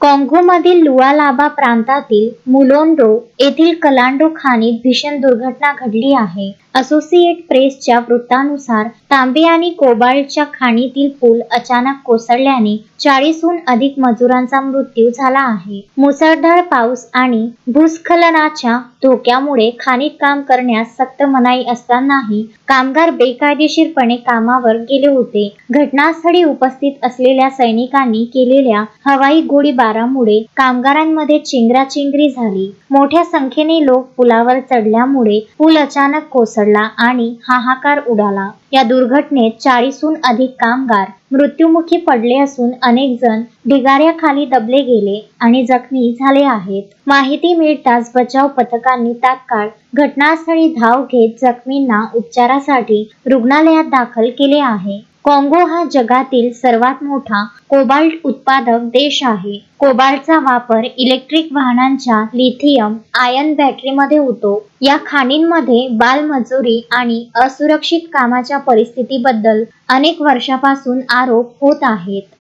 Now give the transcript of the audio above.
काँगोमधील लुआलाबा प्रांतातील मुलोंडो येथील कलांडो खाणीत भीषण दुर्घटना घडली आहे. असोसिएट प्रेसच्या वृत्तानुसार तांबे आणि कोबाल्टच्या खाणीतील पूल अचानक कोसळल्याने चाळीसहून अधिक मजुरांचा मृत्यू झाला आहे. मुसळधार पाऊस आणि भूस्खलनाच्या धोक्यामुळे खाणीत काम करण्यास सक्त मनाई असतानाही कामगार बेकायदेशीरपणे कामावर गेले होते. घटनास्थळी उपस्थित असलेल्या सैनिकांनी केलेल्या हवाई गोळीबारामुळे कामगारांमध्ये चिंगराचिंगरी झाली. मोठ्या संख्येने लोक पुलावर चढल्यामुळे पूल अचानक कोसळला आणि हाहाकार उडाला. या दुर्घटनेत चाळीसहून अधिक कामगार मृत्युमुखी पडले असून अनेक जण ढिगाऱ्याखाली दबले गेले आणि जखमी झाले आहेत. माहिती मिळताच बचाव पथकांनी तात्काळ घटनास्थळी धाव घेत जखमींना उपचारासाठी रुग्णालयात दाखल केले आहे. कॉंगो हा जगातील सर्वात मोठा कोबाल्ट उत्पादक देश आहे. कोबाल्टचा वापर इलेक्ट्रिक वाहनांच्या लिथियम आयन बॅटरीमध्ये होतो. या खाणींमध्ये बालमजुरी आणि असुरक्षित कामाच्या परिस्थितीबद्दल अनेक वर्षापासून आरोप होत आहेत.